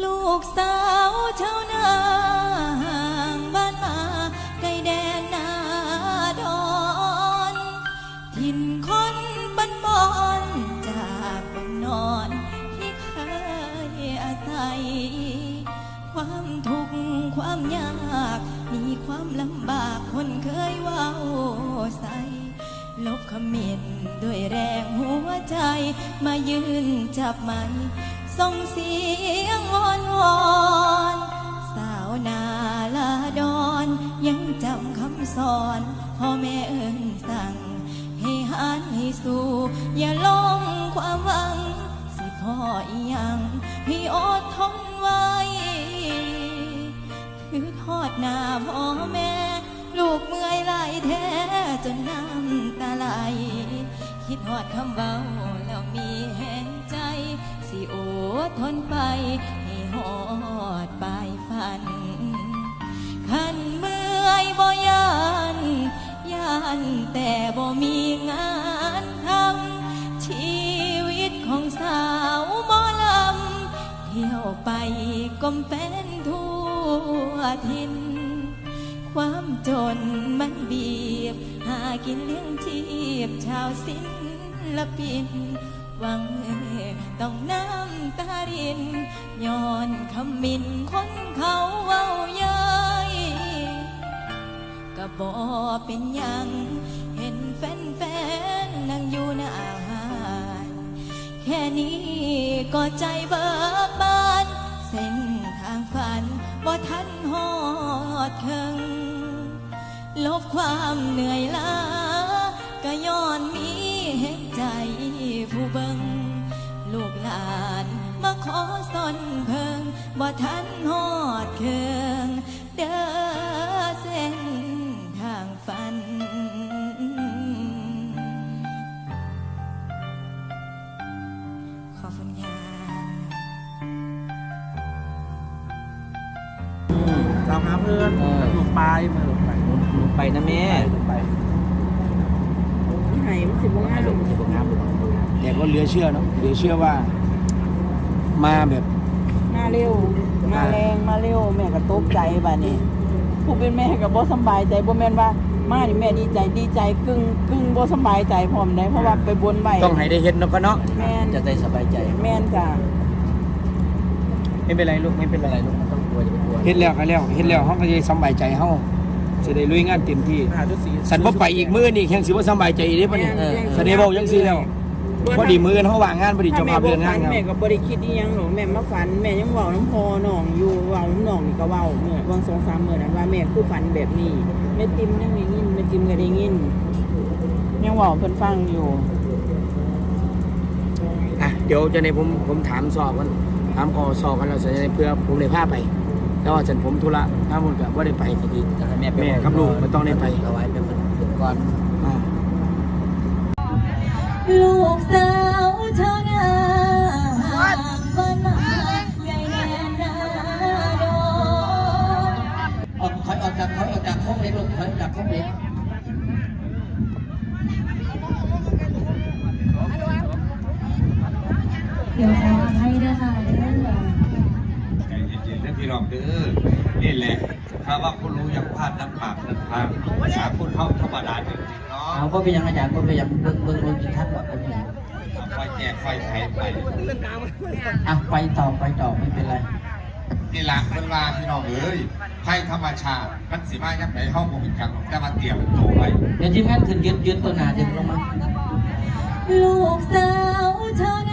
ลูกสาวชาวนาห่างบ้านมาไกลแดนนาดอนถิ่นคนบ้านบอนจากบนนอนที่เคยอาศัย ความทุกข์ความยาก มีความลำบากคนเคยเว่าใสลบคำมินด้วยแรงหัวใจมายืนจับไมัน ส่งเสียงวอนวอนสาวนาลาดอนยังจำคำสอนพ่อแม่เอิญสั่ง ให้หันให้สู้อย่าลงความหวัง สิพ่ออีหยังให้อดทนไว้คือทอดหน้าพ่อแม่ ลูกเมื่อยไหลายแท้จนน้ำตาไหลคิดหอดคำเบาแล้วมีแหง ทนไป ให้หอดปลายฝัน ขันเมื่อยบ่ยันยันแต่บ่มีงานทำชีวิตของสาวหมอลำ เที่ยวไปก้มเป็นทั่วทิน ความจนมันบีบ หากินเลี้ยงชีพชาวศิละปินหวังเอต้องน้ำ ตารินย้อนคำมินคนเขาเว้าเย้ยก็บอเป็นยัง เห็นแฟนๆนั่งอยู่หน้าหานแค่นี้ก็ใจเบิกบาน เส้นทางฝันบ่ทันหอดเคิงลบความเหนื่อยล้าก็ย้อนมีเห็นใจผู้เบิงลูกหลาน ขอสนเพิงบ่ทันหอดเคืองเด้อเส้นทางฝัน ขอบคุณค่ะตามหาเพื่อนหลงไปมาหลงไปลงไปนะแม่หลงไปไหนมันสิบงาลลงงจะบอกน้ำลงแต่ก็เหลือเชื่อเนาะเหลือเชื่อว่า มาแบบ มาเร็ว มาแรงมาเร็ว แม่ก็ตกใจบ้านี้ผู้เป็นแม่ก็บ่สำบายใจบ่แม่นว่ามานี่แม่ดีใจดีใจกึ่งกึ่งบ่สำบายใจพร้อมได้เพราะว่าไปบนไว้ต้องให้ได้เห็นเนาะก็เนาะแม่นจะได้สบายใจ แม่นจ้ะไม่เป็นไรลูกไม่เป็นเป็นไรไรลูกไม่ต้องกลัวจะไปกลัวเฮ็ดแล้วก็แล้วเฮ็ดแล้วเฮาก็จะสำบายใจเฮาสิได้ลุยงานเต็มที่สันบ่ไปอีกมื้อนี่แข่งสิบ่สำบายใจอีกเด้ปะนี่แสดงว่าจังซี่แล้ว พอดีมื้อเฮาว่างงานพอดีเจ้าภาพเรือนงานครับ แม่ก็บ่ได้คิดอีหยังหรอกแม่มาฝันแม่ยังเว้าน้ำพอน้องอยู่เว้าน้ำน้องนี่ก็เว้าเมื่อวันสองสามมื้อนั้นว่าแม่คือฝันแบบนี้แม่ติมยังได้ยินแม่ติมก็ได้ยินยังเว้าเพิ่นฟังอยู่ อะเดี๋ยวจะในผมผมถามสอบกันถามคอสอบกันแล้วจะในเพื่อผมได้พาไป แต่ว่าฉันผมธุระถ้ามันก็บ่ได้ไปก็ดีจะให้แม่ไปแม่ครับลูกไม่ต้องได้ไป เอาไว้เป็นเป็นก้อนอ่า ลูกสาวชาวนาบ้านมาไกลแดนนาดอนออกถอยออกจากถอยออกจากห้องเล็กลูกถอยออกจากห้องเล็กเดี๋ยวขอให้ด้วยค่ะเด้อใจเย็นๆนะพี่รองเด้อนี่แหละถ้าว่าคุณรู้อยังพลาดน้ำปากน้ำทางภาษาคุณเขาธรรมดาจ เนาะเอาก็เป็นยังอาจารย์ก็เป็นยังเบิ่งเบิ่งเบิ่งกินท่านว่าเป็นยังเอาไฟแจกไฟไทยไปอะไปต่อไปต่อไม่เป็นไรนี่ละเวลาพี่น้องเอ้ยไฟธรรมชาติมันสิมายับไหนห้องผมอีกครั้งจะมาเตรียมตัวไว้เดี๋ยวทีมงานขึ้นยืนยืนตัวหนาจะลงมาลูกสาวชาว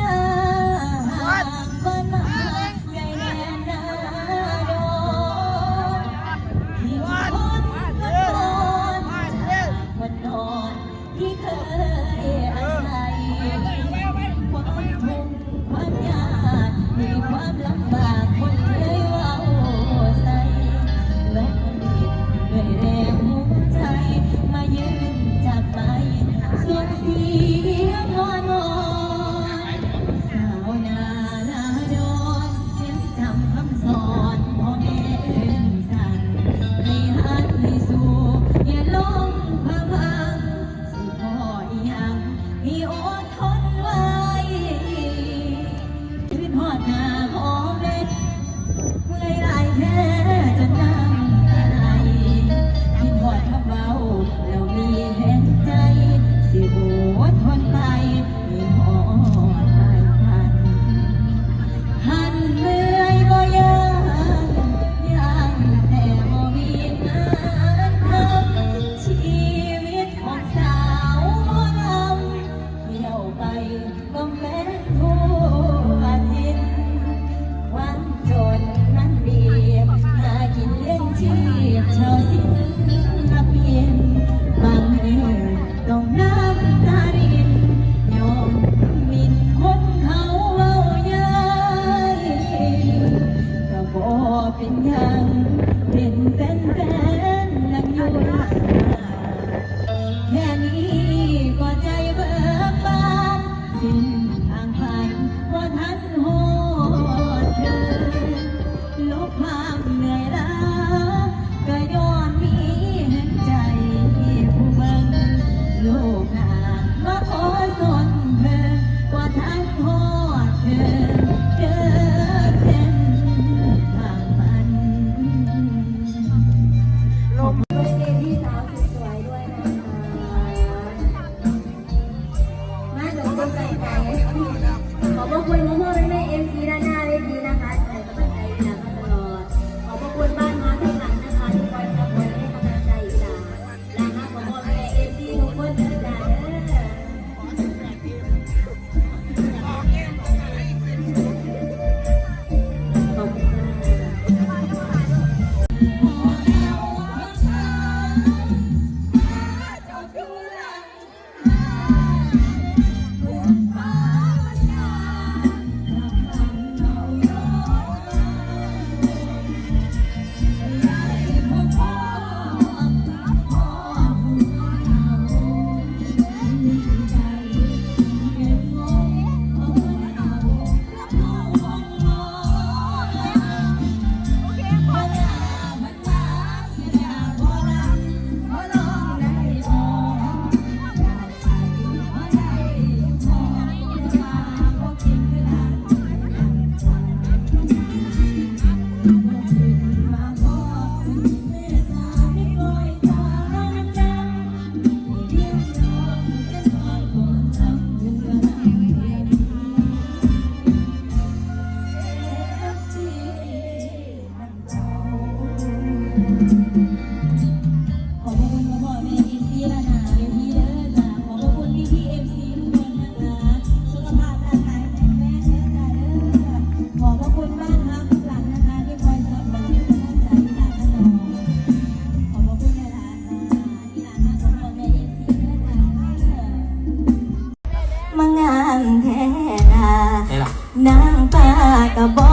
กับบอ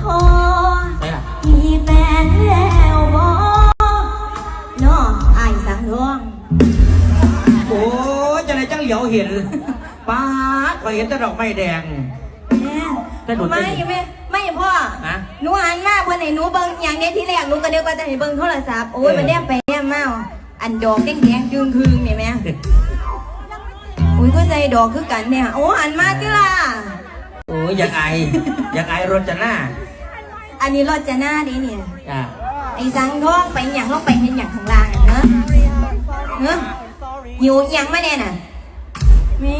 ทอไหนล่ะมีแฟนแล้วบอน้ออายสังทองโอ้ยจะไหนจังเหลียวเห็นป้าดพอเห็นแต่ดอกไม้แดง แม่กระโดดไม่เต้นไม่ไม่พ่อฮะ หนูหันมาเพื่อนไหนหนูเบิ่งอย่างเนี้ยที่แรกหนูก็เดียวก็จะให้เบิ่งโทรศัพท์โอ้ยเออมันแนบไปแนบมาอันดอกแดงแดงๆจึงคืงนี่แม่อุ้ยก็ใจดอกคือกันเนี่ยโอ้หันมาที่ล่ะ โอ้ยอยากไอ อยากไอรถจะหน้าอันนี้รอดจะหน้าดิเนี่ย อ่าไอ้สังทองไปอย่างลงไปเห็นอย่างข้างล่างอะเนอะเนอะหิวอิหยังมาแน่น่ะแม่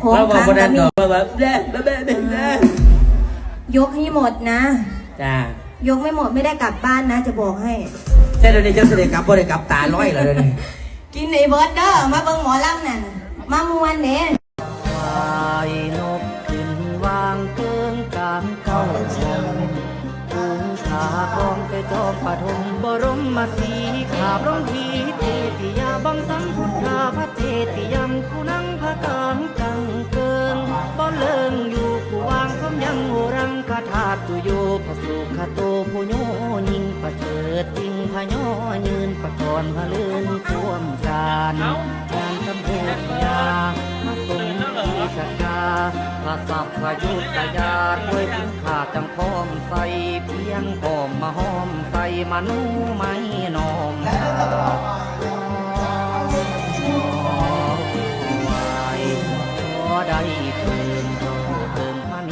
ของเราบอกค้างคนก็นั้นมีดอกว่าแบบแด่แด่แด่แด่แด่ยกให้หมดนะ จ้ายกไม่หมดไม่ได้กลับบ้านนะจะบอกให้ แต่เดี๋ยวนี้เจ้าเสด็จกลับบ่ได้กลับตาร้อยแล้วเดี๋ยวนี้ กินไอ้เบิร์ดเด้อมาเบิ่งหมอลำนั่นมามวนเด้ เก้าชมปูงขาคองไปจอมปฐมบรมมาสีขาบรมทีเทติยาบังสังพุทธาพระเจติยมคูนังพระกลางกังเกิงบ่เลิงอยู่ผู้วางสมยังโหรังคาถาตุโยพระสุขโตผู้โยยิงประเสริฐจริงพะยอยืนประกรพระลื่นท่วมจานงานสำเพ็ญญามาทรงที่สกา พระสัพพยุตยาด้วยพุทธาจังพร้อมใส่เพียงพร้อมมาห้อมใส่มานูไม่นอมไว้ขอได้เพิ่มเพิ่มพัน